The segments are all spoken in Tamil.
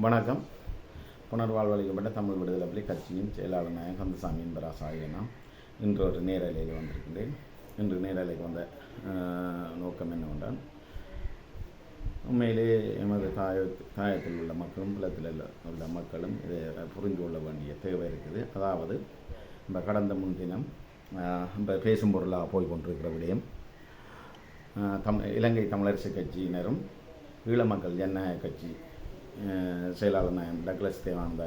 வணக்கம். புனர்வாழ்வளிக்கப்பட்ட தமிழ் விடுதலை புலி கட்சியின் செயலாளர் நாயகம் கந்தசாமி என்பராஸ் ஆகிய இன்று ஒரு நேரலையில் வந்திருக்கின்றேன். இன்று நேரலைக்கு வந்த நோக்கம் என்னவென்றால் உண்மையிலே எமது தாய தாயத்தில் உள்ள மக்களும் புலத்தில் உள்ள- மக்களும் இதை புரிந்து கொள்ள வேண்டிய தேவை இருக்குது. அதாவது இந்த கடந்த முன்தினம் அஹ், பேசும் பொருளாக போய் கொண்டிருக்கிற விடயம் தமிழ் தம் இலங்கை தமிழரசு கட்சியினரும் ஈழ மக்கள் ஜனநாயக கட்சி செயலாளர் நாயன் டக்ளஸ் தேவானந்தா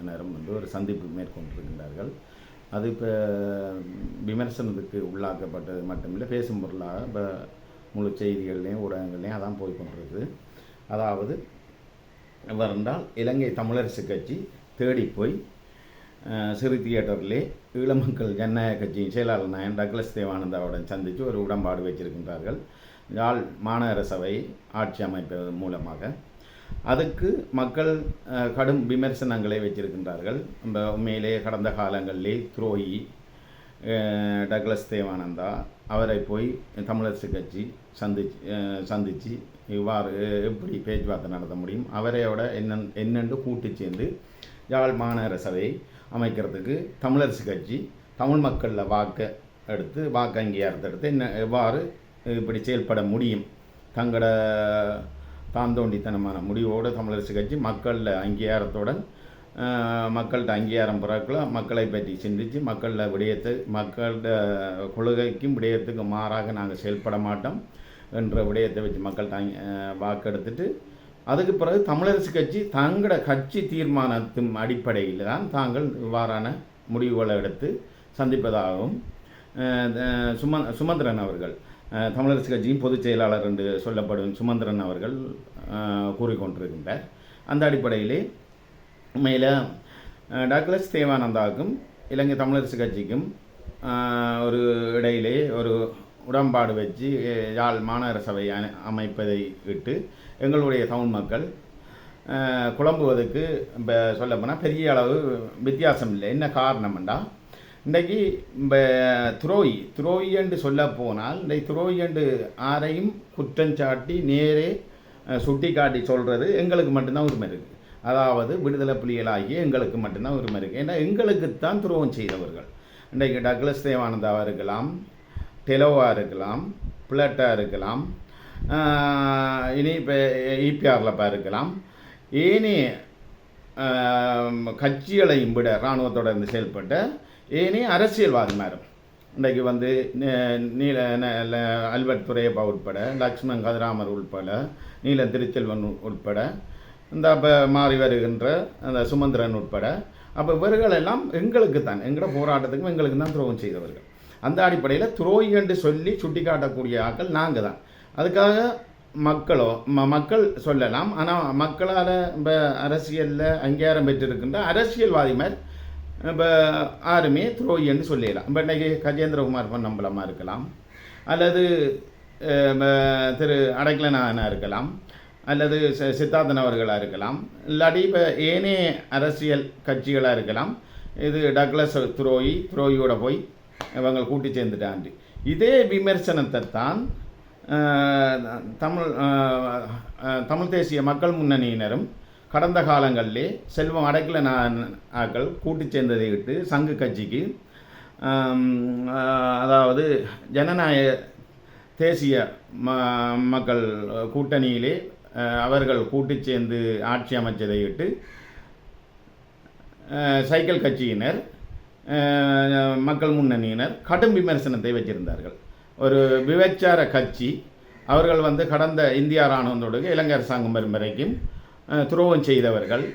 என்னரும் வந்து ஒரு சந்திப்பு மேற்கொண்டிருக்கின்றார்கள். அது இப்போ விமர்சனத்துக்கு உள்ளாக்கப்பட்டது மட்டுமில்லை பேசும் பொருளாக இப்போ முழு செய்திகள்லையும் ஊடகங்கள்லையும் அதான் போய் கொண்டிருக்குது அதாவது இவர் என்றால் இலங்கை தமிழரசு கட்சி தேடி போய் சிறு தியேட்டரிலே ஈழமக்கள் ஜனநாயக கட்சியின் செயலாளர் நாயன் டக்ளஸ் தேவானந்தாவுடன் சந்தித்து ஒரு உடன்பாடு வச்சிருக்கின்றார்கள். யாழ் மாநகர சபை ஆட்சி அமைப்பது மூலமாக அதுக்கு மக்கள் கடும் விமர்சனங்களை வச்சிருக்கின்றார்கள் நம்ம உண்மையிலே கடந்த காலங்களிலே துரோகி டக்ளஸ் தேவானந்தா அவரை போய் தமிழரசு கட்சி சந்திச்சு சந்தித்து இவ்வாறு எப்படி பேச்சுவார்த்தை நடத்த முடியும் அவரையோட என்ன என்னென்று கூட்டு சேர்ந்து யாழ் மாநகர சபையை அமைக்கிறதுக்கு தமிழரசு கட்சி தமிழ் மக்களில் வாக்க எடுத்து வாக்கு அங்கீகாரத்தை எடுத்து என்ன எவ்வாறு இப்படி செயல்பட முடியும்? தங்களோட தாந்தோண்டித்தனமான முடிவோடு தமிழரசு கட்சி மக்களில் அங்கீகாரத்துடன் மக்கள்கிட்ட அங்கீகாரம் பிறகுல மக்களை பற்றி சிந்தித்து மக்களில் விடயத்தை மக்கள்கிட்ட கொள்கைக்கும் விடயத்துக்கும் மாறாக நாங்கள் செயல்பட மாட்டோம் என்ற விடயத்தை வச்சு மக்கள்கிட்ட வாக்கெடுத்துட்டு அதுக்கு பிறகு தமிழரசு கட்சி தங்களோட கட்சி தீர்மானத்தின் அடிப்படையில் தான் தாங்கள் இவ்வாறான முடிவுகளை எடுத்து சந்திப்பதாகவும் சும சுமந்திரன் அவர்கள் தமிழரசு கட்சியின் பொதுச் செயலாளர் என்று சொல்லப்படும் சுமந்திரன் அவர்கள் கூறிக்கொண்டிருக்கின்றார். அந்த அடிப்படையிலே உண்மையில் டாக்லஸ் தேவானந்தாவுக்கும் இலங்கை தமிழரசு கட்சிக்கும் ஒரு இடையிலே ஒரு உடன்பாடு வச்சு யாழ் மாநகர சபை அமைப்பதை விட்டு எங்களுடைய தமிழ் மக்கள் குழம்புவதற்கு இப்போ சொல்லப்போனால் பெரிய அளவு வித்தியாசம் இல்லை. என்ன காரணம்ண்டா இன்றைக்கி இந்த துரோயி துரோயி என்று சொல்ல போனால் இன்றைக்கு துரோயி என்று ஆரையும் குற்றம் சாட்டி நேரே சுட்டி காட்டி சொல்கிறது எங்களுக்கு மட்டும்தான் உரிமை இருக்குது அதாவது விடுதலை புலிகளாகிய எங்களுக்கு மட்டும்தான் உரிமை இருக்குது ஏன்னா எங்களுக்குத்தான் துரோகம் செய்தவர்கள். இன்றைக்கு டக்ளஸ் தேவானந்தாவாக இருக்கலாம் டெலோவாக இருக்கலாம் பிளட்டாக இருக்கலாம் இனி இப்போ இபிஆர்லப்பா இருக்கலாம் ஏனைய கட்சிகளையும் விட இராணுவத்தோடு இருந்து செயல்பட்ட ஏனைய அரசியல்வாதிமாரும் இன்றைக்கு வந்து நீல அல்பர்ட் துரையப்பா உட்பட லக்ஷ்மண் கதிராமர் உட்பட நீல திருச்செல்வன் உட்பட இந்த அப்போ மாறி வருகின்ற அந்த சுமந்திரன் உட்பட அப்போ இவர்களெல்லாம் எங்களுக்கு தான் எங்களோட போராட்டத்துக்கும் எங்களுக்கு தான் துரோகம் செய்தவர்கள். அந்த அடிப்படையில் துரோகி என்று சொல்லி சுட்டி காட்டக்கூடிய ஆட்கள் நாங்கள் தான். அதுக்காக மக்களோ ம மக்கள் சொல்லலாம் ஆனால் மக்களால் இப்போ அரசியலில் அங்கீகாரம் பெற்றிருக்கின்ற அரசியல்வாதிமார் இப்போ ஆருமே துரோகின்னு சொல்லிடலாம். இப்போ இன்றைக்கி கஜேந்திரகுமார் பொன்னம்பலமாக இருக்கலாம். அல்லது திரு அடைக்கலநாதனா இருக்கலாம். அல்லது சித்தார்த்தன் அவர்களாக இருக்கலாம். இல்லாட்டி இப்போ ஏனைய அரசியல் கட்சிகளாக இருக்கலாம். இது டக்ளஸ் துரோகி துரோகியோட போய் இவங்க கூட்டி சேர்ந்துட்டாண்டு. இதே விமர்சனத்தை தான் தமிழ் தமிழ் தேசிய மக்கள் முன்னணியினரும் கடந்த காலங்களிலே செல்வம் அடைக்கல ஆக்கள் கூட்டி சேர்ந்ததை விட்டு சங்கு கட்சிக்கு அதாவது ஜனநாயக தேசிய ம மக்கள் கூட்டணியிலே அவர்கள் கூட்டி சேர்ந்து ஆட்சி அமைச்சதை விட்டு சைக்கிள் கட்சியினர் மக்கள் முன்னணியினர் கடும் விமர்சனத்தை வச்சிருந்தார்கள். ஒரு விபச்சார கட்சி அவர்கள் வந்து கடந்த இந்தியா இராணுவத்தோடு இலங்கை அரசாங்கம் வரும் வரைக்கும் துரோகம் செய்தவர்கள்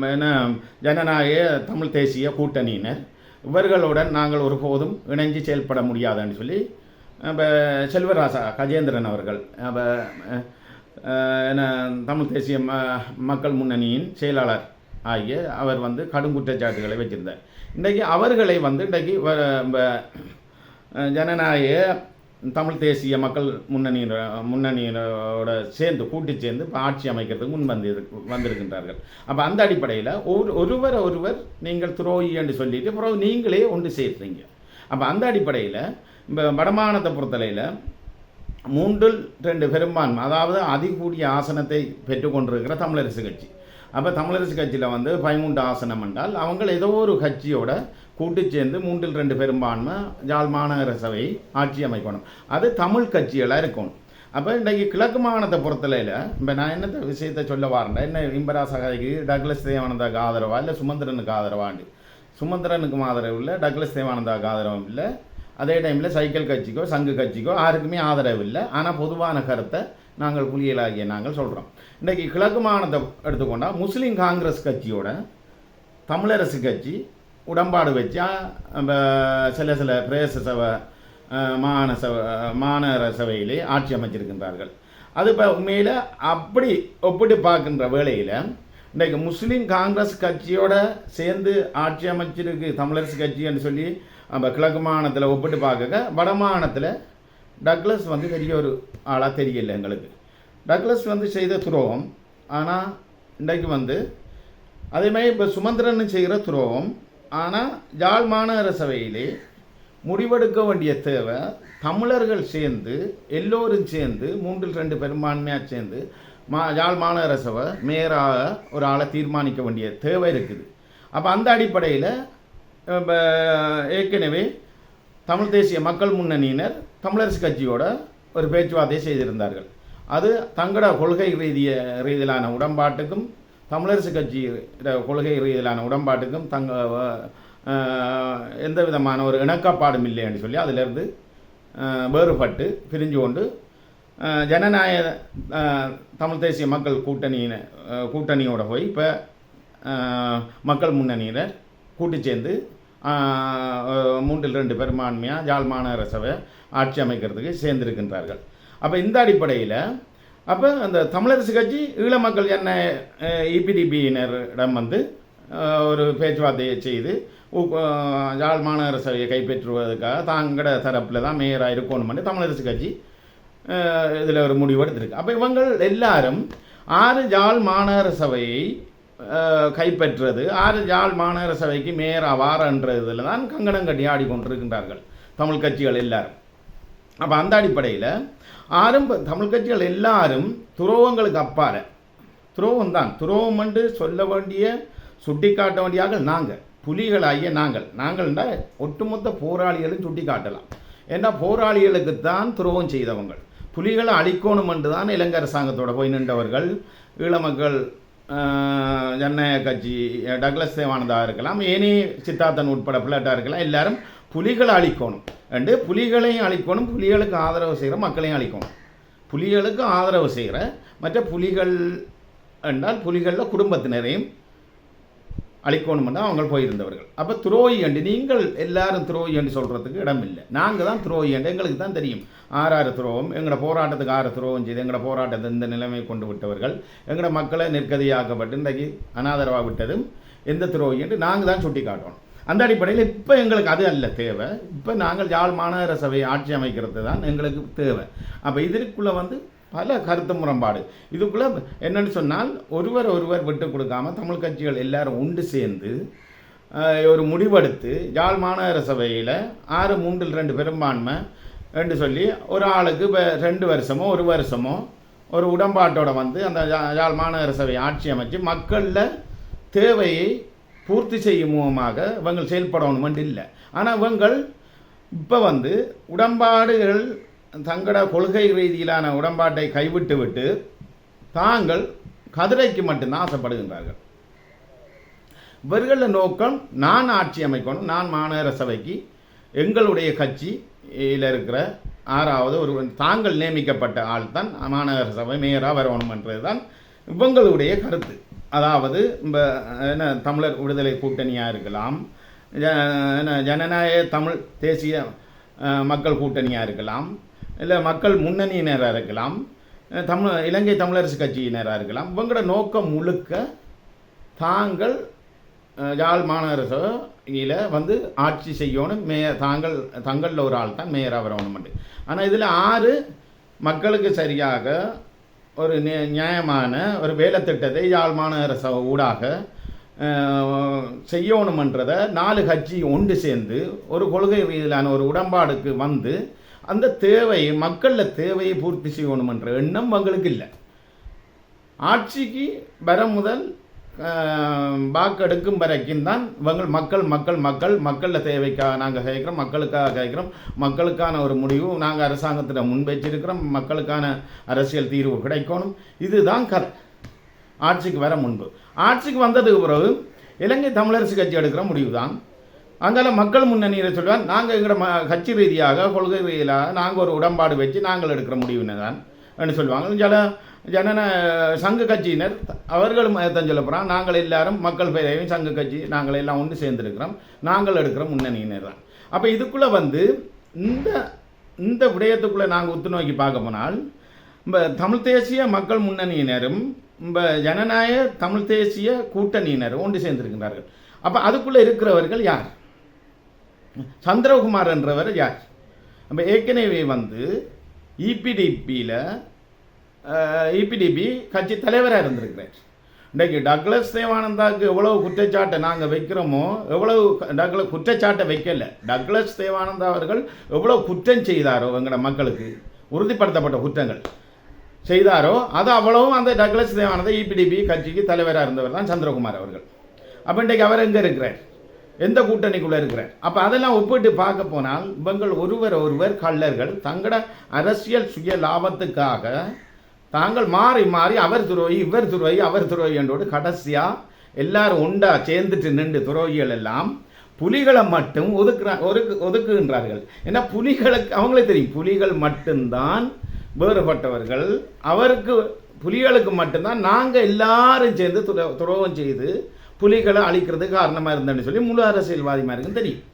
என்ன ஜனநாயக தமிழ் தேசிய கூட்டணியினர். இவர்களுடன் நாங்கள் ஒருபோதும் இணைஞ்சு செயல்பட முடியாதுன்னு சொல்லி இப்போ செல்வராசா கஜேந்திரன் அவர்கள் அப்போ என்ன தமிழ் தேசிய ம மக்கள் முன்னணியின் செயலாளர் ஆகிய அவர் வந்து கடும் குற்றச்சாட்டுகளை வச்சிருந்தார். இன்றைக்கு அவர்களை வந்து இன்றைக்கு வ- ஜனநாயக தமிழ் தேசிய மக்கள் முன்னணியின முன்னணியினோட சேர்ந்து கூட்டி சேர்ந்து இப்போ ஆட்சி அமைக்கிறதுக்கு முன் வந்து வந்திருக்கின்றார்கள். அப்போ அந்த அடிப்படையில் ஒரு ஒருவர் ஒருவர் நீங்கள் துரோகி என்று சொல்லிட்டு அப்புறம் நீங்களே ஒன்று சேர்றீங்க. அப்போ அந்த அடிப்படையில் இப்போ வடமானத்தை பொறுத்தலையில் மூன்றில் ரெண்டு பெரும்பான்மை அதாவது அதிகூடிய ஆசனத்தை பெற்றுக்கொண்டிருக்கிற தமிழரசு கட்சி. அப்போ தமிழரசு கட்சியில் வந்து பதிமூன்று ஆசனம் என்றால் அவங்க ஏதோ ஒரு கட்சியோட கூட்டு சேர்ந்து மூன்றில் ரெண்டு பெரும்பான்மை யாழ் மாநகர சபை ஆட்சி அமைக்கணும். அது தமிழ் கட்சிகளாக இருக்கணும். அப்போ இன்றைக்கு கிழக்கு மாகாணத்தை பொறுத்தலையில் இப்போ நான் என்னத்த விஷயத்தை சொல்ல வரேன் என்ன இம்பரா சகாய்க்கு டக்ளஸ் தேவானந்தாக்கு ஆதரவா? இல்லை சுமந்திரனுக்கு ஆதரவாண்டு சுமந்திரனுக்கும் ஆதரவு இல்லை டக்ளஸ் தேவானந்தாவுக்கு ஆதரவும் இல்லை. அதே டைமில் சைக்கிள் கட்சிக்கோ சங்கு கட்சிக்கோ யாருக்குமே ஆதரவு இல்லை. ஆனால் பொதுவான கருத்தை நாங்கள் புலியலாகிய நாங்கள் சொல்கிறோம் இன்றைக்கி கிழக்கு மாகாணத்தை எடுத்துக்கொண்டால் முஸ்லீம் காங்கிரஸ் கட்சியோட தமிழரசு கட்சி உடன்பாடு வச்சா நம்ம சில சில பிரதேச சபை அஹ், மாகாண சபை மாநகர சபையிலே ஆட்சி அமைச்சிருக்கின்றார்கள். அது இப்போ உண்மையில் அப்படி ஒப்பிட்டு பார்க்கின்ற வேளையில் இன்றைக்கு முஸ்லீம் காங்கிரஸ் கட்சியோட சேர்ந்து ஆட்சி அமைச்சிருக்கு தமிழரசு கட்சின்னு சொல்லி நம்ம கிழக்கு மாகாணத்தில் ஒப்பிட்டு பார்க்க வட மாகாணத்தில் டக்ளஸ் வந்து பெரிய ஒரு ஆளாக தெரியல எங்களுக்கு. டக்ளஸ் வந்து செய்த துரோகம் ஆனால் இன்றைக்கு வந்து அதே மாதிரி இப்போ சுமந்திரன் செய்கிற துரோகம் ஆனால் யாழ் மாநகர சபையிலே முடிவெடுக்க வேண்டிய தேவை தமிழர்கள் சேர்ந்து எல்லோரும் சேர்ந்து மூன்றில் ரெண்டு பெரும்பான்மையாக சேர்ந்து மா யாழ் மாநகர சபை மேயராக ஒரு ஆளை தீர்மானிக்க வேண்டிய தேவை இருக்குது. அப்போ அந்த அடிப்படையில் ஏற்கனவே தமிழ் தேசிய மக்கள் முன்னணியினர் தமிழரசு கட்சியோட ஒரு பேச்சுவார்த்தை செய்திருந்தார்கள். அது தங்களோட கொள்கை ரீதிய ரீதியிலான உடன்பாட்டுக்கும் தமிழரசு கட்சி கொள்கை ரீதியிலான உடன்பாட்டுக்கும் தங்க எந்த விதமான ஒரு இணக்கப்பாடும் இல்லைன்னு சொல்லி அதிலிருந்து வேறுபட்டு பிரிஞ்சு கொண்டு ஜனநாயக தமிழ் தேசிய மக்கள் கூட்டணியின கூட்டணியோட போய் இப்போ மக்கள் முன்னணியில் கூட்டு சேர்ந்து மூன்றில் ரெண்டு பெரும்பான்மையாக யாழ் மாநகர சபை ஆட்சி அமைக்கிறதுக்கு சேர்ந்திருக்கின்றார்கள். அப்போ இந்த அடிப்படையில் அப்போ அந்த தமிழரசு கட்சி ஈழ மக்கள் என்ன இபிடிபியினரிடம் வந்து ஒரு பேச்சுவார்த்தையை செய்து யாழ் மாநகர சபையை கைப்பற்றுவதற்காக தாங்கட தரப்பில் தான் மேயராக இருக்கணும்னு தமிழரசு கட்சி இதில் ஒரு முடிவு எடுத்திருக்கு. அப்போ இவங்கள் எல்லாரும் ஆறு ஜாழ் மாநகர சபையை கைப்பற்றுறது ஆறு ஜாழ் மாநகர சபைக்கு மேயரா வாரன்றதில் தான் கங்கணம் கட்டி ஆடிக்கொண்டிருக்கின்றார்கள் தமிழ் கட்சிகள் எல்லாரும். அப்போ அந்த அடிப்படையில் ஆரம்ப தமிழ் கட்சிகள் எல்லாரும் துரோகங்களுக்கு அப்பால. துரோகம் தான் துரோகம் என்று சொல்ல வேண்டிய சுட்டிக்காட்ட வேண்டியாக நாங்கள் புலிகளாகிய நாங்கள். நாங்கள்டா ஒட்டுமொத்த போராளிகளும் சுட்டி காட்டலாம் ஏன்னா போராளிகளுக்கு தான் துரோகம் செய்தவங்க. புலிகளை அழிக்கணும் என்று தான் இலங்கை அரசாங்கத்தோட போய் நின்றவர்கள். ஈழமக்கள் ஜனநாயக கட்சி டக்ளஸ் தேவானந்தா இருக்கலாம். ஏனி சித்தார்த்தன் உட்பட பிள்ளைட்டா இருக்கலாம். எல்லாரும் புலிகளை அழிக்கணும். ரெண்டு புலிகளையும் அழிக்கணும் புலிகளுக்கு ஆதரவு செய்கிற மக்களையும் அழிக்கணும். புலிகளுக்கு ஆதரவு செய்கிற மற்ற புலிகள் என்றால் புலிகளில் குடும்பத்தினரையும் அழிக்கணும் அவங்க போயிருந்தவர்கள். அப்போ துரோகி என்று நீங்கள் எல்லாரும் துரோகி என்று சொல்கிறதுக்கு இடம் இல்லை நாங்கள் தான் துரோகி என்று எங்களுக்கு தான் தெரியும். ஆறு ஆறு துரோகம் எங்களோட போராட்டத்துக்கு ஆறு துரோகம் செய்து எங்களோட போராட்டத்தை இந்த நிலைமை கொண்டு விட்டவர்கள் எங்களோட மக்களை நிற்கதியாக்கப்பட்டு இன்றைக்கு அனாதரவாக விட்டதும் எந்த துரோகி என்று நாங்கள் தான் சுட்டி காட்டணும் அந்த அடிப்படையில் இப்போ எங்களுக்கு அது அல்ல தேவை. இப்போ நாங்கள் யாழ் மாநகர சபை ஆட்சி அமைக்கிறது தான் எங்களுக்கு தேவை. அப்போ இதற்குள்ளே வந்து பல கருத்து முரண்பாடு. இதுக்குள்ளே என்னென்னு சொன்னால் ஒருவர் ஒருவர் விட்டு கொடுக்காம தமிழ் கட்சிகள் எல்லாரும் உண்டு சேர்ந்து ஒரு முடிவெடுத்து யாழ் மாநகர சபையில் ஆறு மூன்றில் ரெண்டு பெரும்பான்மை என்று சொல்லி ஒரு ஆளுக்கு இப்போ ரெண்டு வருஷமோ ஒரு வருஷமோ ஒரு உடன்பாட்டோட வந்து அந்த யாழ் மாநகர சபை ஆட்சி அமைச்சு மக்களில் தேவையை பூர்த்தி செய்யும் மூலமாக இவங்க செயல்படணுமென்று இல்லை. ஆனால் இவங்கள் இப்போ வந்து உடன்பாடுகள் தங்களோட கொள்கை ரீதியிலான உடன்பாட்டை கைவிட்டு விட்டு தாங்கள் கதிரைக்கு மட்டும்தான் ஆசைப்படுகின்றார்கள். இவர்களின் நோக்கம் நான் ஆட்சி அமைக்கணும் நான் மாநகர சபைக்கு எங்களுடைய கட்சியில் இருக்கிற ஆறாவது ஒரு தாங்கள் நியமிக்கப்பட்ட ஆள் தான் மாநகர சபை மேயராக வரணுமன்றது தான் இவங்களுடைய கருத்து. அதாவது இந்த என்ன தமிழர் விடுதலை கூட்டணியாக இருக்கலாம் ஜ- என்ன ஜனநாயக தமிழ் தேசிய மக்கள் கூட்டணியாக இருக்கலாம் இல்லை மக்கள் முன்னணியினராக இருக்கலாம் தமிழ் இலங்கை தமிழரசு கட்சியினராக இருக்கலாம் இவங்களோட நோக்கம் முழுக்க தாங்கள் யாழ் மாநகர வந்து ஆட்சி செய்யணும் மேயர் தாங்கள் தங்களில் ஒரு ஆள் தான் மேயராக வரணும்னு ஆனால் இதில் ஆறு மக்களுக்கு சரியாக ஒரு நியாயமான ஒரு வேலை திட்டத்தை யாழ் மாநகர ஊடாக செய்யணுமன்றதை நாலு கட்சி ஒன்று சேர்ந்து ஒரு கொள்கை ரீதியிலான ஒரு உடன்பாடுக்கு வந்து அந்த தேவை மக்களில் தேவையை பூர்த்தி செய்யணுமென்ற எண்ணம் அவங்களுக்கு இல்லை. ஆட்சிக்கு வர முதல் வாக்கெடுக்கும் வரைக்கும் தான் இவங்க மக்கள் மக்கள் மக்கள் மக்களில் தேவைக்காக நாங்கள் கேட்குறோம் மக்களுக்காக கேட்குறோம். மக்களுக்கான ஒரு முடிவு நாங்கள் அரசாங்கத்தில் முன்வைச்சிருக்கிறோம் மக்களுக்கான அரசியல் தீர்வு கிடைக்கணும். இதுதான் கதை ஆட்சிக்கு வர முன்பு. ஆட்சிக்கு வந்ததுக்கு பிறகு இலங்கை தமிழரசு கட்சி எடுக்கிற முடிவு தான் அங்கால மக்கள் முன்னணியில் சொல்லுவார் நாங்கள் எங்களோட ம கட்சி ரீதியாக கொள்கை ரீதியாக நாங்கள் ஒரு உடன்பாடு வச்சு நாங்கள் எடுக்கிற முடிவுன்னு தான் என்று சொல்லுவாங்க. ஜன ஜனன சங்க கட்சியினர் அவர்களும் தான் சொல்ல போகிறான் நாங்கள் எல்லாரும் மக்கள் பேரையும் சங்க கட்சி நாங்கள் எல்லாம் ஒன்று சேர்ந்துருக்கிறோம். நாங்கள் எடுக்கிற முன்னணியினர் தான். அப்போ இதுக்குள்ளே வந்து இந்த இந்த விடயத்துக்குள்ளே நாங்கள் உத்து நோக்கி பார்க்க போனால் இந்த தமிழ் தேசிய மக்கள் முன்னணியினரும் இந்த ஜனநாயக தமிழ் தேசிய கூட்டணியினரும் ஒன்று சேர்ந்திருக்கிறார்கள். அப்போ அதுக்குள்ளே இருக்கிறவர்கள் யார்? சந்திரகுமார் என்றவர் யார்? நம்ம ஏற்கனவே வந்து இபிடிபியில் இபிடிபி கட்சி தலைவராக இருந்திருக்கிறார். இன்றைக்கு டக்ளஸ் தேவானந்தாவுக்கு எவ்வளவு குற்றச்சாட்டை நாங்கள் வைக்கிறோமோ எவ்வளவு டக்ள குற்றச்சாட்டை வைக்கல. டக்ளஸ் தேவானந்தா அவர்கள் எவ்வளவு குற்றம் செய்தாரோ எங்களோட மக்களுக்கு உறுதிப்படுத்தப்பட்ட குற்றங்கள் செய்தாரோ அது அவ்வளவும் அந்த டக்ளஸ் தேவானந்தா இபிடிபி கட்சிக்கு தலைவராக இருந்தவர் தான் சந்திரகுமார் அவர்கள். அப்போ இன்றைக்கு அவர் எங்கே இருக்கிறார்? எந்த கூட்டணிக்குள்ளே இருக்கிறார் அப்போ அதெல்லாம் ஒப்பிட்டு பார்க்க போனால் இவங்கள் ஒருவர் ஒருவர் கள்ளர்கள் தங்களோட அரசியல் சுய லாபத்துக்காக தாங்கள் மாறி மாறி அவர் துரோகி இவர் துரோகி அவர் துரோகி என்றோடு கடைசியாக எல்லாரும் உண்டா சேர்ந்துட்டு நின்று துரோகிகள் எல்லாம் புலிகளை மட்டும் ஒதுக்குறா ஒதுக்கு ஒதுக்குகின்றார்கள். ஏன்னா புலிகளுக்கு அவங்களே தெரியும் புலிகள் மட்டும்தான் வேறுபட்டவர்கள். அவருக்கு புலிகளுக்கு மட்டும்தான் நாங்கள் எல்லாரும் சேர்ந்து துரோகம் செய்து புலிகளை அழிக்கிறதுக்கு காரணமாக இருந்தேன்னு சொல்லி முழு அரசியல்வாதிமாருக்கும் தெரியும்.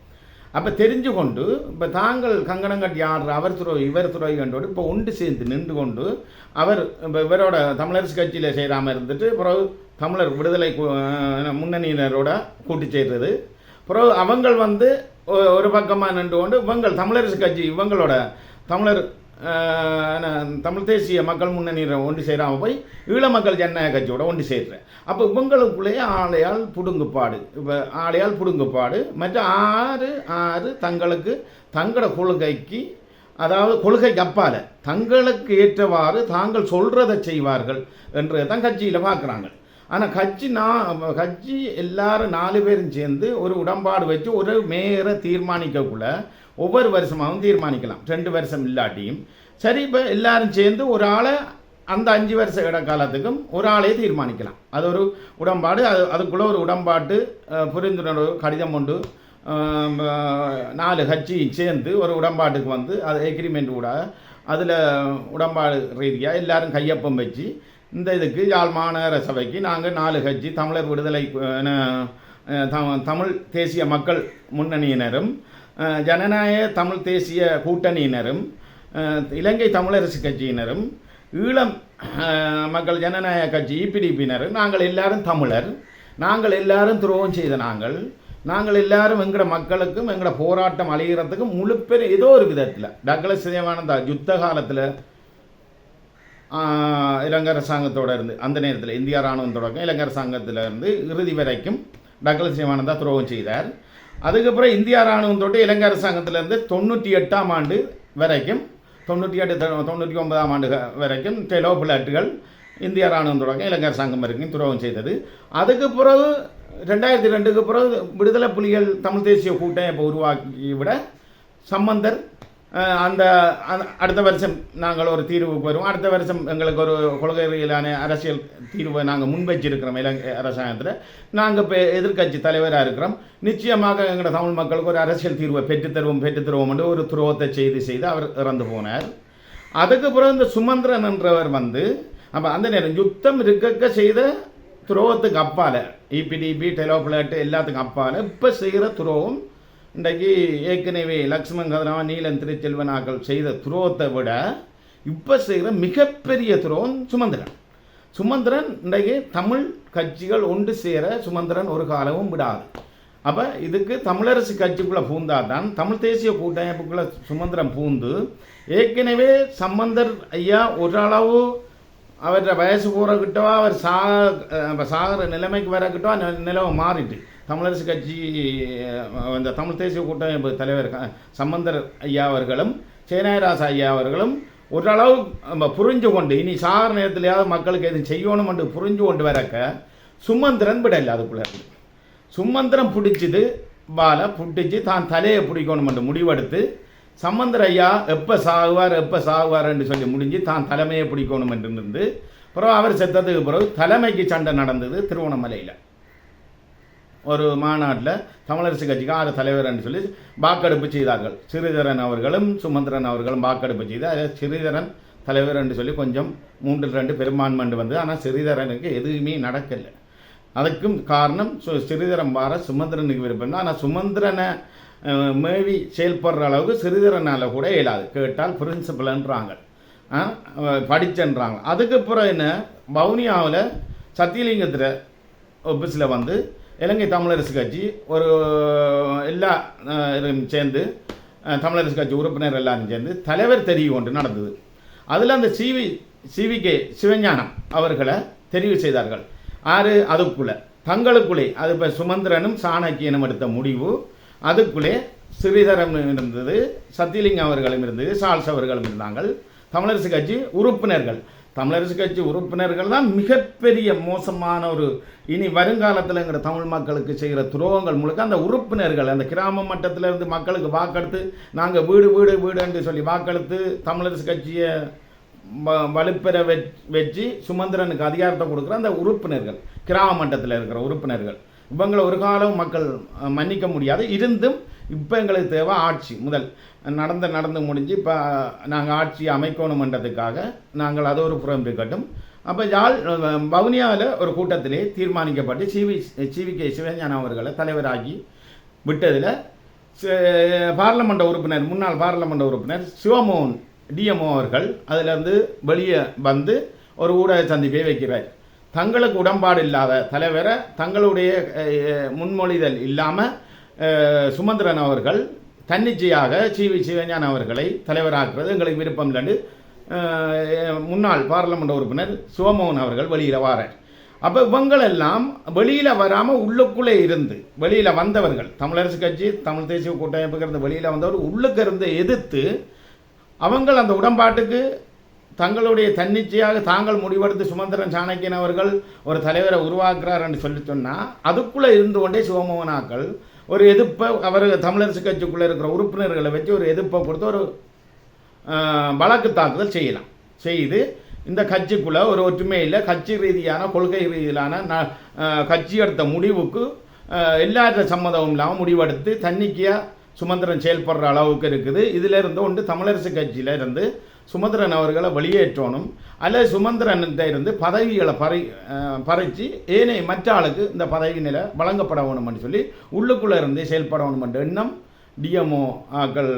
அப்போ தெரிஞ்சு கொண்டு இப்போ தாங்கள் கங்கணம் கட்டி ஆடுற அவர் துறை இவர் துறை கண்டோடு இப்போ ஒன்று சேர்ந்து நின்று கொண்டு அவர் இப்போ இவரோட தமிழரசு கட்சியில் செய்கிறாமல் இருந்துட்டு பிறகு தமிழர் விடுதலை முன்னணியினரோட கூட்டி செய்கிறது பிறகு அவங்கள் வந்து ஒரு பக்கமாக நின்று கொண்டு இவங்கள் தமிழரசு கட்சி இவங்களோட தமிழர் தமிழ் தேசிய மக்கள் முன்னணியில் ஒன்று சேராமல் போய் ஈழ மக்கள் ஜனநாயக கட்சியோட ஒன்று சேர்றேன். அப்போ இவங்களுக்குள்ளேயே ஆளையால் புடுங்குப்பாடு இப்போ ஆளையால் புடுங்குப்பாடு மற்ற ஆறு ஆறு தங்களுக்கு தங்களோட கொள்கைக்கு அதாவது கொள்கைக்கு அப்பால தங்களுக்கு ஏற்றவாறு தாங்கள் சொல்றதை செய்வார்கள் என்று தான் கட்சியில் பார்க்குறாங்க ஆனால் கட்சி நான் கட்சி எல்லாரும் நாலு பேரும் சேர்ந்து ஒரு உடன்பாடு வச்சு ஒரு மேயரை தீர்மானிக்கக்குள்ள ஒவ்வொரு வருஷமாகவும் தீர்மானிக்கலாம். ரெண்டு வருஷம் இல்லாட்டியும். சரி இப்போ எல்லாரும் சேர்ந்து ஒரு ஆளை அந்த அஞ்சு வருஷ இடக்காலத்துக்கும் ஒரு ஆளே தீர்மானிக்கலாம். அது ஒரு உடன்பாடு அது அதுக்குள்ளே ஒரு உடன்பாட்டு புரிந்துணர்வு கடிதம் உண்டு நாலு கட்சி சேர்ந்து ஒரு உடன்பாட்டுக்கு வந்து அது எக்ரிமெண்ட் கூட அதில் உடன்பாடு ரீதியாக எல்லாரும் கையொப்பம் வச்சு இந்த இதுக்கு யாழ் மாநகர சபைக்கு நாங்கள் நாலு கட்சி தமிழர் விடுதலை த- தமிழ் தேசிய மக்கள் முன்னணியினரும் ஜனநாயக தமிழ் தேசிய கூட்டணியினரும் இலங்கை தமிழரசு கட்சியினரும் ஈழம் மக்கள் ஜனநாயக கட்சி இபிடிபியினரும் நாங்கள் எல்லாரும் தமிழர் நாங்கள் எல்லாரும் துரோகம் செய்த நாங்கள் நாங்கள் எல்லாரும் எங்களோட மக்களுக்கும் எங்களோட போராட்டம் அழிகிறதுக்கும் முழு பெரும் ஏதோ ஒரு விதத்தில் டக்ளஸ் சிதேவானந்தா யுத்த காலத்தில் இலங்கை அரசாங்கத்தோட இருந்து அந்த நேரத்தில் இந்திய இராணுவம் தொடக்கம் இலங்கை அரசாங்கத்தில் இருந்து இறுதி வரைக்கும் டக்ளஸ் தேவானந்தா துரோகம் செய்தார். அதுக்கப்புறம் இந்திய ராணுவம் தொட்டு இலங்கை அரசாங்கத்திலேருந்து தொண்ணூற்றி எட்டாம் ஆண்டு வரைக்கும் தொண்ணூற்றி எட்டு தொண்ணூற்றி ஒன்பதாம் ஆண்டு வரைக்கும் டெலோ பிளாட்டுகள் இந்திய ராணுவம் தொடக்கம் இலங்கை அரசாங்கம் வரைக்கும் துரோகம் செய்தது. அதுக்கு பிறகு ரெண்டாயிரத்தி ரெண்டுக்கு பிறகு விடுதலை புலிகள் தமிழ் தேசிய இப்போ உருவாக்கி விட சம்பந்தர் அந்த அடுத்த வருஷம் நாங்கள் ஒரு தீர்வுக்கு வருவோம் அடுத்த வருஷம் எங்களுக்கு ஒரு கொள்கை ரீதியிலான அரசியல் தீர்வை நாங்கள் முன்வச்சிருக்கிறோம் இலங்கை அரசாங்கத்தில். நாங்கள் இப்போ எதிர்க்கட்சி தலைவராக இருக்கிறோம். நிச்சயமாக எங்களோட தமிழ் மக்களுக்கு ஒரு அரசியல் தீர்வை பெற்றுத்தருவோம் பெற்றுத்தருவோம் என்று ஒரு துரோகத்தை செய்து செய்து அவர் இறந்து போனார். அதுக்கு பிறகு இந்த சுமந்திரன் என்றவர் வந்து அப்போ அந்த நேரம் யுத்தம் இருக்க செய்த துரோகத்துக்கு அப்பால. இபிடிபி டெலோபிளாட் எல்லாத்துக்கும் அப்பால. இப்போ செய்கிற துரோகம் இன்றைக்கு ஏற்கனவே லக்ஷ்மண் கதனா நீலன் திருச்செல்வனாக்கள் செய்த துரோகத்தை விட இப்போ செய்கிற மிகப்பெரிய துரோகம் சுமந்திரன். சுமந்திரன் இன்றைக்கு தமிழ் கட்சிகள் ஒன்று சேர சுமந்திரன் ஒரு காலமும் விடாது. அப்போ இதுக்கு தமிழரசு கட்சிக்குள்ளே பூந்தாதான் தமிழ் தேசிய கூட்டமைப்புக்குள்ளே சுமந்திரன் பூந்து ஏற்கனவே சம்பந்தர் ஐயா ஓரளவு அவர்கிட்ட வயசு போகிறக்கிட்டோ அவர் சா சாகிற நிலைமைக்கு வரக்கிட்டோ அந்த மாறிட்டு. தமிழரசு கட்சி அந்த தமிழ் தேசிய கூட்டமைப்பு தலைவர் க- சம்பந்தர் ஐயா அவர்களும் சேனாயராச ஐயா அவர்களும் ஓரளவு நம்ம புரிஞ்சு கொண்டு இனி சாகிற நேரத்திலேயாவது மக்களுக்கு எதுவும் செய்யணும் என்று புரிஞ்சு கொண்டு வரக்க சுமந்திரன் இல்லை அதுக்குள்ள. சுமந்திரம் சுமந்திரன் பிடிச்சது பால பிடிச்சி தான் தலையை பிடிக்கணும் என்று முடிவெடுத்து சம்பந்தர் ஐயா எப்போ சாகுவார் எப்போ சாகுவார் என்று சொல்லி முடிஞ்சு தான் தலைமையை பிடிக்கணும் என்று இருந்து பிறகு அவர் செத்ததுக்கு பிறகு தலைமைக்கு சண்டை நடந்தது திருவண்ணாமலையில். ஒரு மாநாட்டில் தமிழரசு கட்சிக்கு ஆறு தலைவர் என்று சொல்லி வாக்கெடுப்பு செய்தார்கள். சிறிதரன் அவர்களும் சுமந்திரன் அவர்களும் வாக்கெடுப்பு செய்து அதில் சிறிதரன் தலைவர் என்று சொல்லி கொஞ்சம் மூன்று ரெண்டு பெரும்பான்மை வந்து ஆனால் சிறிதரனுக்கு எதுவுமே நடக்கலை. அதுக்கும் காரணம் சு- சிறிதரன் வார சுமந்திரனுக்கு விருப்பம். தான் ஆனால் சுமந்திரனை மேவி செயல்படுற அளவுக்கு சிறிதரனால் கூட இயலாது. கேட்டால் பிரின்சிபல்ன்றாங்க படிச்சன்றாங்க. அதுக்கு பிறகு என்ன? வவுனியாவில் சத்தியலிங்கத்தில் ஆஃபீஸில் வந்து இலங்கை தமிழரசு கட்சி ஒரு எல்லா சேர்ந்து தமிழரசு கட்சி உறுப்பினர் எல்லாரும் சேர்ந்து தலைவர் தெரிவு ஒன்று நடந்தது. அதில் அந்த சிவி சிவிகே சிவஞானம் அவர்களை தெரிவு செய்தார்கள். ஆறு அதுக்குள்ளே தங்களுக்குள்ளே அது இப்போ சுமந்திரனும் சாணக்கியனும் எடுத்த முடிவு அதுக்குள்ளே ஸ்ரீதரம் இருந்தது சத்தியலிங்கம் அவர்களும் இருந்தது சால்ஸ் அவர்களும் இருந்தாங்கள் தமிழரசு கட்சி உறுப்பினர்கள். தமிழரசு கட்சி உறுப்பினர்கள் தான் மிகப்பெரிய மோசமான ஒரு இனி வருங்காலத்தில் எங்கிற தமிழ் மக்களுக்கு செய்கிற துரோகங்கள் முழுக்க அந்த உறுப்பினர்கள் அந்த கிராம மட்டத்தில் இருந்து மக்களுக்கு வாக்கெடுத்து நாங்கள் வீடு வீடு வீடு என்று சொல்லி வாக்கெடுத்து தமிழரசு கட்சியை வ- வலுப்பெற வச்சு சுமந்திரனுக்கு அதிகாரத்தை கொடுக்குற அந்த உறுப்பினர்கள் கிராம மட்டத்தில் இருக்கிற உறுப்பினர்கள். இவங்களை ஒரு காலம் மக்கள் மன்னிக்க முடியாது. இருந்தும் இப்போ எங்களுக்கு தேவை ஆட்சி முதல். நடந்து நடந்து முடிஞ்சு இப்போ நாங்கள் ஆட்சி அமைக்கணுமன்றதுக்காக நாங்கள் அது ஒரு புறம் இருக்கட்டும். அப்போ யாழ் வவுனியாவில் ஒரு கூட்டத்திலே தீர்மானிக்கப்பட்டு சிவி சிவி கே சிவஞானம் அவர்களை தலைவராகி விட்டதில் பார்லமெண்ட் உறுப்பினர் முன்னாள் பார்லமெண்ட் உறுப்பினர் சிவமோகன் டிஎம்ஓ அவர்கள் அதிலிருந்து வெளியே வந்து ஒரு ஊடக சந்திப்பை வைக்கிறார். தங்களுக்கு உடன்பாடு இல்லாத தலைவரை தங்களுடைய முன்மொழிதல் இல்லாமல் சுமந்திரன் அவர்கள் தன்னிச்சையாக சிவி சிவஞான் அவர்களை தலைவராக்குறது எங்களுக்கு விருப்பம் இல்லைன்னு முன்னாள் பார்லமெண்ட் உறுப்பினர் சிவமோகன் அவர்கள் வெளியில் வாரார். அப்போ இவங்களெல்லாம் வெளியில் வராமல் உள்ளுக்குள்ளே இருந்து வெளியில் வந்தவர்கள் தமிழரசு கட்சி தமிழ் தேசிய கூட்டமைப்புங்கிறது வெளியில் வந்தவர் உள்ளுக்கு இருந்து எதிர்த்து அவங்கள் அந்த உடன்பாட்டுக்கு தங்களுடைய தன்னிச்சையாக தாங்கள் முடிவெடுத்து சுமந்திரன் சாணக்கியன் அவர்கள் ஒரு தலைவரை உருவாக்குறார் என்று சொல்லி சொன்னால் அதுக்குள்ளே இருந்து கொண்டே சிவமோகனாக்கள் ஒரு எதிர்ப்பை அவர் தமிழரசு கட்சிக்குள்ளே இருக்கிற உறுப்பினர்களை வச்சு ஒரு எதிர்ப்பை கொடுத்து ஒரு வழக்கு தாக்குதல் செய்யலாம். செய்து இந்த கட்சிக்குள்ளே ஒரு ஒற்றுமையில் கட்சி ரீதியான கொள்கை ரீதியிலான ந- கட்சி எடுத்த முடிவுக்கு எல்லாத்த சம்மதமும் இல்லாமல் முடிவெடுத்து தன்னிக்கையாக சுமந்திரன் செயல்படுற அளவுக்கு இருக்குது. இதிலிருந்து ஒன்று தமிழரசு கட்சியில இருந்து சுமந்திரன் அவர்களை வெளியேற்றணும். அல்லது சுமந்திரன்கிட்ட இருந்து பதவிகளை பறி பறித்து ஏனைய மற்ற ஆளுக்கு இந்த பதவி நிலை வழங்கப்பட வேணும்னு சொல்லி உள்ளுக்குள்ளே இருந்து செயல்பட வேணுமென்ற எண்ணம் டிஎம்ஓ ஆக்கள்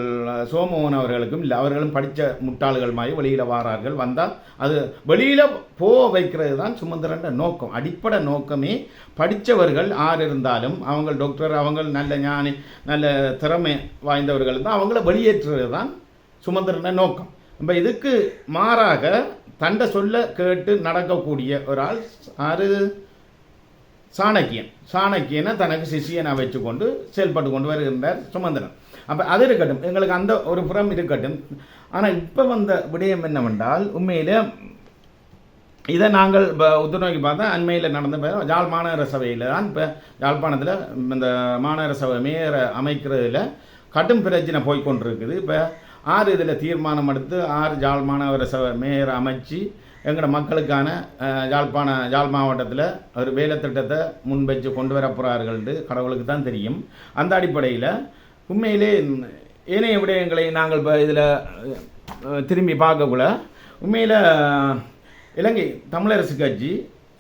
சோமோகன் அவர்களுக்கும் இல்லை. அவர்களும் படித்த முட்டாள்கள் மாதிரி வெளியில் வாரார்கள். வந்தால் அது வெளியில் போக வைக்கிறது தான் சுமந்திரன்ற நோக்கம். அடிப்படை நோக்கமே படித்தவர்கள் ஆறு இருந்தாலும் அவங்க டாக்டர் அவங்க நல்ல ஞானி நல்ல திறமை வாய்ந்தவர்கள் தான் அவங்கள வெளியேற்றுறது தான் சுமந்திரன நோக்கம். நம்ம இதுக்கு மாறாக தண்டை சொல்ல கேட்டு நடக்கக்கூடிய ஒரு ஆள் ஆறு சாணக்கியன். சாணக்கியனை தனக்கு சிஷியனை வச்சுக்கொண்டு செயல்பட்டு கொண்டு வருகின்றார் சுமந்திரன். அப்போ அது இருக்கட்டும். எங்களுக்கு அந்த ஒரு புறம் இருக்கட்டும். ஆனால் இப்போ வந்த விடயம் என்னவென்றால் உண்மையில் இதை நாங்கள் இப்போ உத்துநோக்கி பார்த்தா அண்மையில் நடந்த பேர் யாழ் மாநகர சபையில் தான் இப்போ யாழ்ப்பாணத்தில் இந்த மாநகர சபை மேயரை அமைக்கிறதுல கடும் பிரச்சனை போய்கொண்டிருக்குது இப்போ ஆறு இதில் தீர்மானம் எடுத்து ஆறு ஜாழ் மாநகர சபை மேயரை அமைச்சு எங்களோட மக்களுக்கான ஜாழ்ப்பாண யாழ்ப்பாண யாழ் மாவட்டத்தில் ஒரு வேலை திட்டத்தை முன்வச்சு கொண்டு வர போகிறார்கள்ட்டு கடவுளுக்கு தான் தெரியும். அந்த அடிப்படையில் உண்மையிலே ஏனைய விடயங்களை நாங்கள் இப்போ இதில் திரும்பி பார்க்கக்குள்ள உண்மையில் இலங்கை தமிழரசு கட்சி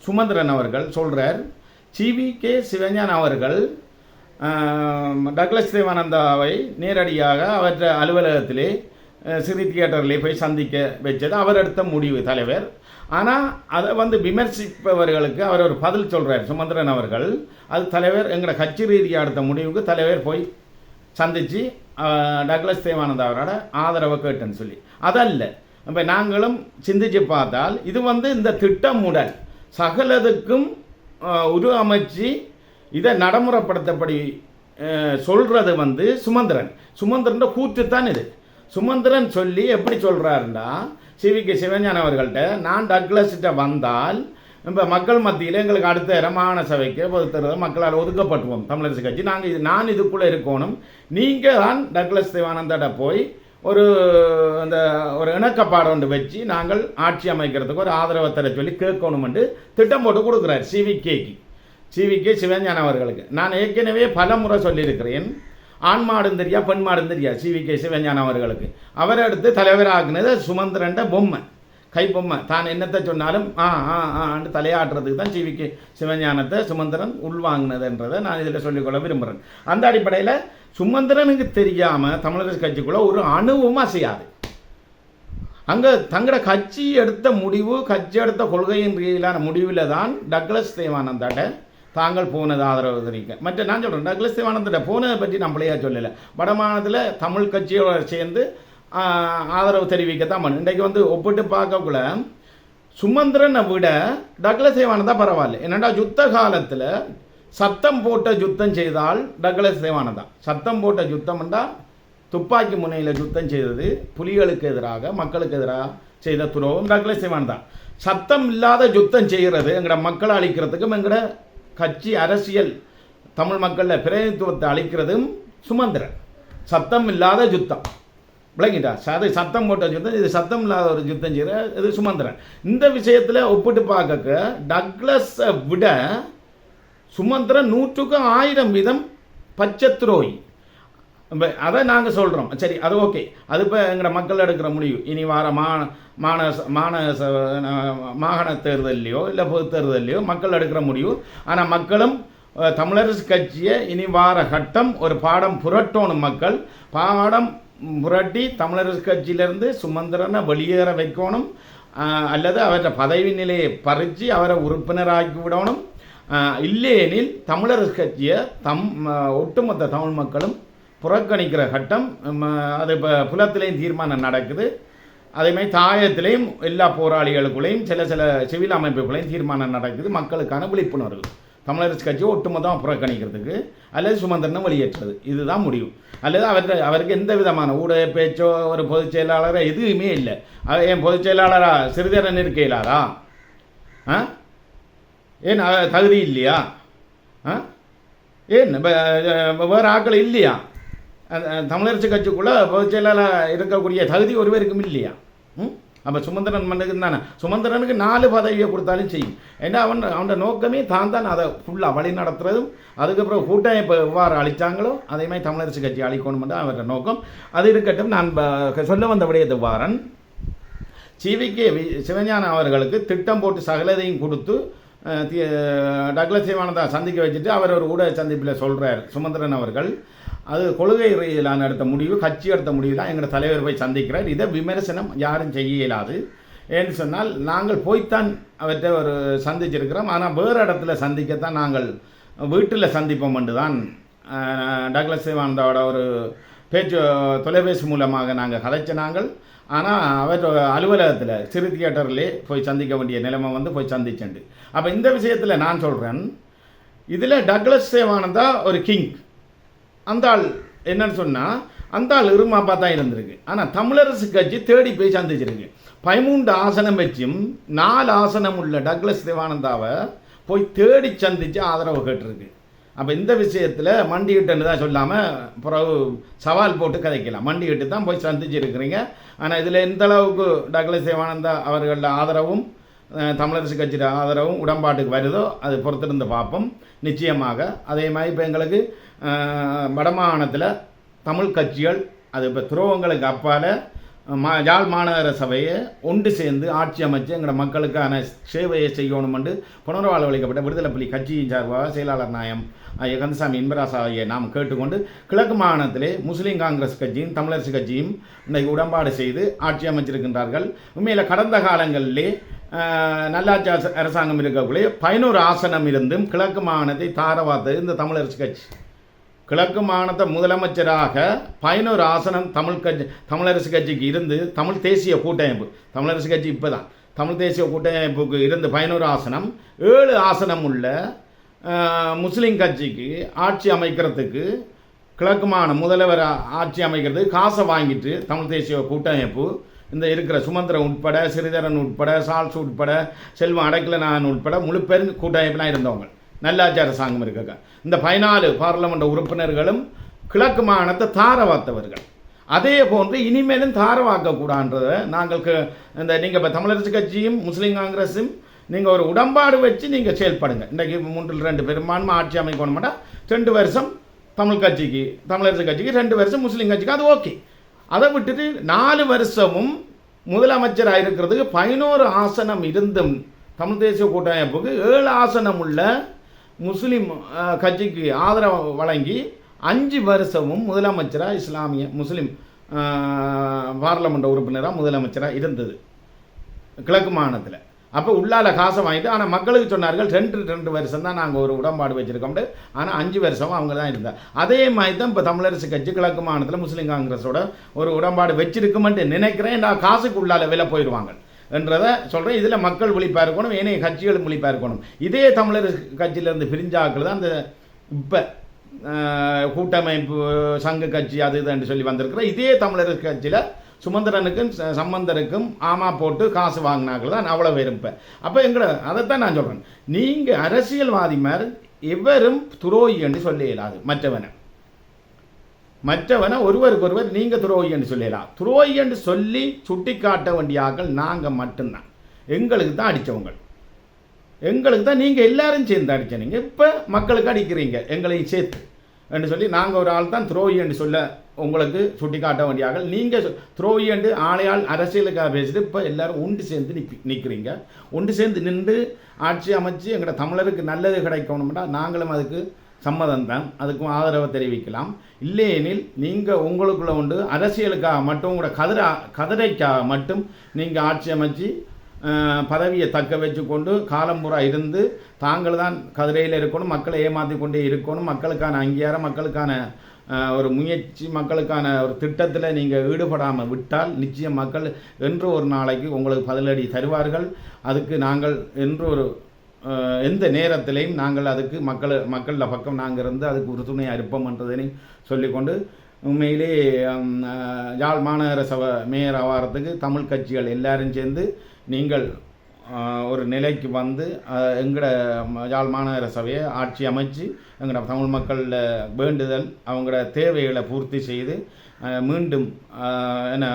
சுமந்திரன் அவர்கள் சொல்கிறார் சிவி கே சிவஞான் அவர்கள் டக்ளஸ் தேவானந்தாவை நேரடியாக அவற்ற அலுவலகத்திலே சிறி தியேட்டர்லேயே போய் சந்திக்க வச்சது அவர் எடுத்த முடிவு தலைவர். ஆனால் அதை வந்து விமர்சிப்பவர்களுக்கு அவர் ஒரு பதில் சொல்கிறார் சுமந்திரன் அவர்கள். அது தலைவர் எங்களோட கட்சி ரீதியாக எடுத்த முடிவுக்கு தலைவர் போய் சந்தித்து டக்ளஸ் தேவானந்தா அவரோட ஆதரவை கேட்டேன்னு சொல்லி. அதல்ல இப்போ நாங்களும் சிந்திச்சு பார்த்தால் இது வந்து இந்த திட்டமுடல் சகலதுக்கும் உருவமைச்சு இதை நடைமுறைப்படுத்தப்படி சொல்கிறது வந்து சுமந்திரன். சுமந்திரன் கூற்று தான் இது. சுமந்திரன் சொல்லி எப்படி சொல்கிறாருன்னா சிவி கே சிவஞான அவர்கள்ட்ட நான் டக்ளஸ்கிட்ட வந்தால் இப்போ மக்கள் மத்தியில் எங்களுக்கு அடுத்த இரமான சபைக்கு பொறுத்தருவது மக்களால் ஒதுக்கப்பட்டுவோம் தமிழரசு கட்சி. நாங்கள் இது நான் இதுக்குள்ளே இருக்கணும். நீங்கள் தான் டக்ளஸ் தேவானந்தாட்ட போய் ஒரு அந்த ஒரு இணக்கப்பாடம் ஒன்று வச்சு நாங்கள் ஆட்சி அமைக்கிறதுக்கு ஒரு ஆதரவை தர சொல்லி கேட்கணுமென்று திட்டம் போட்டு கொடுக்குறார் சிவிகேக்கு சிவிகே சிவஞான அவர்களுக்கு. நான் ஏற்கனவே பல முறை சொல்லியிருக்கிறேன். ஆண் மாடும் தெரியா பெண் மாடும் தெரியா? சிவிகே சிவஞானம் அவர்களுக்கு. அவரை அடுத்து தலைவராகினது சுமந்திரண்ட பொம்மை. கைப்பொம்மை தான் என்னத்தை சொன்னாலும் ஆ ஆ ஆண்டு தலையாட்டுறதுக்கு தான் சிவிக்கு சிவஞானத்தை சுமந்திரன் உள்வாங்கினதுன்றதை நான் இதில் சொல்லிக்கொள்ள விரும்புகிறேன். அந்த அடிப்படையில் சுமந்திரனுக்கு தெரியாமல் தமிழரசு கட்சிக்குள்ள ஒரு அணுவும் அசையாது. அங்கே தங்களோட கட்சி எடுத்த முடிவு கட்சி எடுத்த கொள்கையின் ரீதியிலான முடிவில் தான் டக்ளஸ் தேவானந்தாட்ட தாங்கள் போனது ஆதரவு தெரிவிக்க. மற்ற நான் சொல்கிறேன் டக்ளஸ் தேவானந்திட்ட போனதை பற்றி நான் பிள்ளையா சொல்லலை. வடமாநிலத்தில் தமிழ் கட்சியோட சேர்ந்து ஆதரவு ஆதரவு தெரிவிக்கத்தான் பண்ணு. இன்றைக்கு வந்து ஒப்பிட்டு பார்க்கக்குள்ள சுமந்திரனை விட டக்ளஸ் தேவானந்தா பரவாயில்ல. என்னென்னா யுத்த காலத்தில் சத்தம் போட்ட யுத்தம் செய்தால் டக்ளஸ் தேவானந்தா சத்தம் போட்ட யுத்தம்ண்டா துப்பாக்கி முனையில் யுத்தம் செய்தது புலிகளுக்கு எதிராக மக்களுக்கு எதிராக செய்த துரோகம் டக்ளஸ் தேவானந்தா சத்தம் இல்லாத யுத்தம் செய்கிறது எங்களோட மக்களை அழிக்கிறதுக்கும் எங்களோட கட்சி அரசியல் தமிழ் மக்களில் பிரதிநிதித்துவத்தை அளிக்கிறதும் சுமந்திரன். சத்தம் இல்லாத யுத்தம். விளங்கிட்டா? அது சத்தம் போட்ட யுத்தம் இது சத்தம் இல்லாத ஒரு யுத்தம் செய்கிற இது சுமந்திரன். இந்த விஷயத்தில் ஒப்பிட்டு பார்க்க டக்ளஸை விட சுமந்திரன் நூற்றுக்கு ஆயிரம் வீதம் பச்சை துரோகி. அதை நாங்கள் சொல்கிறோம் சரி அது ஓகே. அது இப்போ எங்களோட மக்கள் எடுக்கிற முடிவு. இனி வார மா மாந மாந மாகாண தேர்தலையோ இல்லை பொது தேர்தலையோ மக்கள் எடுக்கிற முடிவு. ஆனால் மக்களும் தமிழரசு கட்சியை இனி வார கட்டம் ஒரு பாடம் புரட்டணும் மக்கள். பாடம் புரட்டி தமிழரசு கட்சியிலேருந்து சுமந்திரனை வெளியேற வைக்கணும். அல்லது அவற்றை பதவி நிலையை பறித்து அவரை உறுப்பினராக்கி விடணும். இல்லையெனில் தமிழரசு கட்சியை தம் ஒட்டுமொத்த தமிழ் மக்களும் புறக்கணிக்கிற கட்டம் அது இப்போ புலத்திலையும் தீர்மானம் நடக்குது. அதேமாதிரி தாயத்திலையும் எல்லா போராளிகளுக்குள்ளேயும் சில சில சிவில் அமைப்புகளையும் தீர்மானம் நடக்குது. மக்களுக்கான விழிப்புணர்வு தமிழரசு கட்சியை ஒட்டுமொத்தமாக புறக்கணிக்கிறதுக்கு அல்லது சுமந்திரனை வெளியேற்றுறது இதுதான் முடிவு. அல்லது அவர் அவருக்கு எந்த விதமான ஊடக பேச்சோ ஒரு பொதுச் செயலாளரோ எதுவுமே இல்லை. என் பொதுச் செயலாளரா சிறிதரன் இருக்கையிலாரா ஆ? ஏன் தகுதி இல்லையா? ஆ? ஏன் இப்போ வேறு ஆட்கள் இல்லையா? தமிழரசு கட்சிக்குள்ளே பொதுச் செயலாளராக இருக்கக்கூடிய தகுதி ஒருவருக்கும் இல்லையா? ம்? அப்போ சுமந்திரன் மண்ணுக்கு தானே. சுமந்திரனுக்கு நாலு பதவியை கொடுத்தாலும் செய்யும். ஏன்னா அவன் அவனோட நோக்கமே தான் தான் அதை ஃபுல்லாக வழி நடத்துறதும் அதுக்கப்புறம் கூட்டம் இப்போ எவ்வாறு அழிச்சாங்களோ அதே மாதிரி தமிழரசு கட்சி அழிக்கணும் தான் அவரோட நோக்கம். அது இருக்கட்டும் நான் சொல்ல வந்த விடயத்து வாரன்? சிவிகே வி- சிவஞானம் அவர்களுக்கு திட்டம் போட்டு சகலதையும் கொடுத்து தி- டக்ளஸ் சிவானந்தா சந்திக்க வச்சுட்டு அவர் ஒரு ஊடக சந்திப்பில் சொல்கிறார் சுமந்திரன் அவர்கள். அது கொள்கை ரீதியிலான எடுத்த முடிவு கட்சி எடுத்த முடிவு தான் எங்களோட தலைவர் போய் சந்திக்கிறார். இதை விமர்சனம் யாரும் செய்ய இயலாது ஏன்னு சொன்னால் நாங்கள் போய்த்தான் அவர்கிட்ட ஒரு சந்திச்சிருக்கிறோம். ஆனால் வேறு இடத்துல சந்திக்கத்தான் நாங்கள் வீட்டில் சந்திப்போம் என்று தான் டக்ளஸ் சிவானந்தாவோட ஒரு பேச்சு தொலைபேசி மூலமாக நாங்கள் கதைச்ச நாங்கள். ஆனால் அவர் அலுவலகத்தில் சிறு தியேட்டர்லே போய் சந்திக்க வேண்டிய நிலைமை வந்து போய் சந்திச்சண்டு. அப்போ இந்த விஷயத்தில் நான் சொல்கிறேன் இதில் டக்ளஸ் சேவானந்தா ஒரு கிங். அந்த ஆள் என்னன்னு சொன்னால் அந்த ஆள் இருமாப்பா தான் இருந்திருக்கு. ஆனால் தமிழரசு கட்சி தேடி போய் சந்திச்சிருக்கு. பதிமூன்று ஆசனம் வச்சும் நாலு ஆசனம் உள்ள டக்ளஸ் தேவானந்தாவை போய் தேடி சந்தித்து ஆதரவு கேட்டிருக்கு. அப்போ இந்த விஷயத்தில் மண்டிகிட்டன்னு தான் சொல்லாமல் பிறகு சவால் போட்டு கதைக்கலாம். மண்டிகிட்டு தான் போய் சந்திச்சிருக்கிறீங்க. ஆனால் இதில் எந்த அளவுக்கு டக்ளஸ் தேவானந்தா அவர்களில் ஆதரவும் தமிழரசு கட்சியோட ஆதரவும் உடன்பாட்டுக்கு வருதோ அது பொறுத்திருந்து பார்ப்போம். நிச்சயமாக. அதே மாதிரி இப்போ எங்களுக்கு வடமாகாணத்தில் தமிழ் கட்சிகள் அது இப்போ துரோகங்களுக்கு அப்பால் மா யாழ் மாநகர சபையை ஒன்று சேர்ந்து ஆட்சி அமைச்சு எங்களோட மக்களுக்கான சேவையை செய்யணும் என்று புனர்வாழ்வளிக்கப்பட்ட விடுதலை புலி கட்சியின் சார்பாக செயலாளர் நாயம் ஐயா கந்தசாமி இன்பராசா ஆகிய நாம் கேட்டுக்கொண்டு கிழக்கு மாகாணத்திலே முஸ்லீம் காங்கிரஸ் கட்சியும் தமிழரசு கட்சியும் இன்றைக்கு உடன்பாடு செய்து ஆட்சி அமைச்சிருக்கின்றார்கள். உண்மையில் கடந்த காலங்களிலே நல்லாட்சி அரசாங்கம் இருக்கக்கூடிய பதினோரு ஆசனம் இருந்தும் கிழக்கு மாகாணத்தை தாரவாத்தது இந்த தமிழரசு கட்சி. கிழக்கு மாகாணத்தை முதலமைச்சராக பதினோரு ஆசனம் தமிழ் கட்சி தமிழரசு கட்சிக்கு இருந்து தமிழ் தேசிய கூட்டமைப்பு. தமிழரசு கட்சி இப்போ தான் தமிழ் தேசிய கூட்டமைப்புக்கு இருந்து பதினோரு ஆசனம் ஏழு ஆசனம் உள்ள முஸ்லீம் கட்சிக்கு ஆட்சி அமைக்கிறதுக்கு கிழக்குமான முதல்வர் ஆட்சி அமைக்கிறது காசை வாங்கிட்டு தமிழ் தேசிய கூட்டமைப்பு இந்த இருக்கிற சுமந்திரன் உட்பட சிறிதரன் உட்பட சால்ஸ் உட்பட செல்வம் அடைக்கலனான் உட்பட முழு பேரும் கூட்டமைப்புலாம் இருந்தவங்க. நல்லாட்சி அரசாங்கம் இருக்க இந்த பதினாலு பாராளுமன்ற உறுப்பினர்களும் கிழக்கு மாகாணத்தை தாரவாத்தவர்கள். அதே போன்று இனிமேலும் தாரவாக்கக்கூடான்றதை நாங்கள் இந்த நீங்கள் இப்போ தமிழரசு கட்சியும் முஸ்லீம் காங்கிரஸும் நீங்கள் ஒரு உடன்பாடு வச்சு நீங்கள் செயல்படுங்க. இன்றைக்கி மூன்றில் ரெண்டு பெரும்பான்மை ஆட்சி அமைக்கணும் மாட்டா ரெண்டு வருஷம் தமிழ் கட்சிக்கு தமிழரசு கட்சிக்கு ரெண்டு வருஷம் முஸ்லீம் கட்சிக்கு அது ஓகே. அதை விட்டுட்டு நாலு வருஷமும் முதலமைச்சராக இருக்கிறதுக்கு பதினோரு ஆசனம் இருந்தும் தமிழ் தேசிய கூட்டமைப்புக்கு ஏழு ஆசனம் உள்ள முஸ்லீம் கட்சிக்கு ஆதரவு வழங்கி அஞ்சு வருஷமும் முதலமைச்சராக இஸ்லாமிய முஸ்லீம் பார்லமெண்ட் உறுப்பினராக முதலமைச்சராக இருந்தது. கிழக்கு மாநிலத்தில் அப்போ உள்ளால காசை வாங்கிட்டு ஆனால் மக்களுக்கு சொன்னார்கள் ரெண்டு ரெண்டு வருஷம் தான் நாங்கள் ஒரு உடன்பாடு வச்சுருக்கோம்ட்டு ஆனால் அஞ்சு வருஷம் அவங்க தான் இருந்தார் அதே மாதிரி தான் இப்போ தமிழரசு கட்சி கிழக்கு மாநிலத்தில் முஸ்லீம் காங்கிரஸோட ஒரு உடன்பாடு வச்சிருக்குமென்ட்டு நினைக்கிறேன். நான் காசுக்கு உள்ளால விலை போயிடுவாங்க என்றதை சொல்கிறேன் இதில் மக்கள் விழிப்பாக இருக்கணும் ஏனைய கட்சிகளும் விழிப்பாக இருக்கணும். இதே தமிழரசு கட்சியிலேருந்து பிரிஞ்சாக்கள் தான் அந்த இப்போ கூட்டமைப்பு சங்க கட்சி அது இதுன்னு சொல்லி வந்திருக்கிற இதே தமிழரசு கட்சியில் சுமந்திரனுக்கும் ச- சம்பந்தருக்கும் ஆமா போட்டு காசு வாங்கினாக்கள் தான் அவ்வளோ விரும்ப அப்போ எங்களை அதைத்தான் நான் சொல்கிறேன் நீங்கள் அரசியல்வாதி மாதிரி எவரும் துரோகி என்று சொல்ல இயலாது. மற்றவனை. மற்றவனை ஒருவருக்கு ஒருவர் நீங்கள் துரோகி என்று சொல்லிடலாம் துரோகி என்று சொல்லி சுட்டி காட்ட வேண்டிய ஆட்கள் நாங்கள் மட்டும்தான். எங்களுக்கு தான் அடித்தவங்க எங்களுக்கு தான் நீங்கள் எல்லாரும் சேர்ந்து அடிச்சனீங்க இப்போ மக்களுக்கு அடிக்கிறீங்க. எங்களையும் சேர்த்து. என்று சொல்லி நாங்கள் ஒரு ஆள் தான் துரோகி என்று சொல்ல உங்களுக்கு சுட்டி காட்ட வேண்டிய நீங்கள் துரோகி என்று அரசியலுக்காக பேசிட்டு இப்போ எல்லாரும் ஒன்று சேர்ந்து நிற்பி நிற்கிறீங்க ஒன்று சேர்ந்து நின்று ஆட்சி அமைச்சு எங்களோட தமிழருக்கு நல்லது கிடைக்கணும்னா நாங்களும் அதுக்கு சம்மதம் தான். அதுக்கும் ஆதரவை தெரிவிக்கலாம். இல்லையெனில் நீங்கள் உங்களுக்குள்ளே உண்டு அரசியலுக்காக மட்டும் உங்களோட கதிரா கதிரைக்காக மட்டும் நீங்கள் ஆட்சி அமைச்சு பதவியை தக்க வச்சுக்கொண்டு காலம்புறா இருந்து தாங்கள் தான் கதிரையில் இருக்கணும் மக்களை ஏமாற்றி கொண்டே இருக்கணும் மக்களுக்கான அங்கீகாரம் மக்களுக்கான ஒரு முயற்சி மக்களுக்கான ஒரு திட்டத்தில் நீங்கள் ஈடுபடாமல் விட்டால் நிச்சயம் மக்கள் என்று ஒரு நாளைக்கு உங்களுக்கு பதிலடி தருவார்கள். அதுக்கு நாங்கள் என்று ஒரு எந்த நேரத்திலையும் நாங்கள் அதுக்கு மக்கள் மக்களில் பக்கம் நாங்கள் இருந்து அதுக்கு உறுதுணையாக இருப்போம் என்றதையும் சொல்லிக்கொண்டு உண்மையிலே யாழ் மாநகர சபை மேயர் ஆவாரத்துக்கு தமிழ் கட்சிகள் எல்லாரும் சேர்ந்து நீங்கள் ஒரு நிலைக்கு வந்து அஹ், எங்கட யாழ் மாநகர சபையை ஆட்சி அமைச்சு எங்களோட தமிழ் மக்களில் வேண்டுதல் அவங்களோட தேவைகளை பூர்த்தி செய்து மீண்டும் என்ன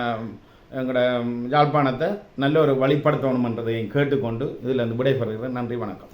எங்களோட யாழ்ப்பாணத்தை நல்ல ஒரு வழிப்படுத்தணுமன்றதை கேட்டுக்கொண்டு இதில் இருந்து விடைபெறுகிறேன். நன்றி வணக்கம்.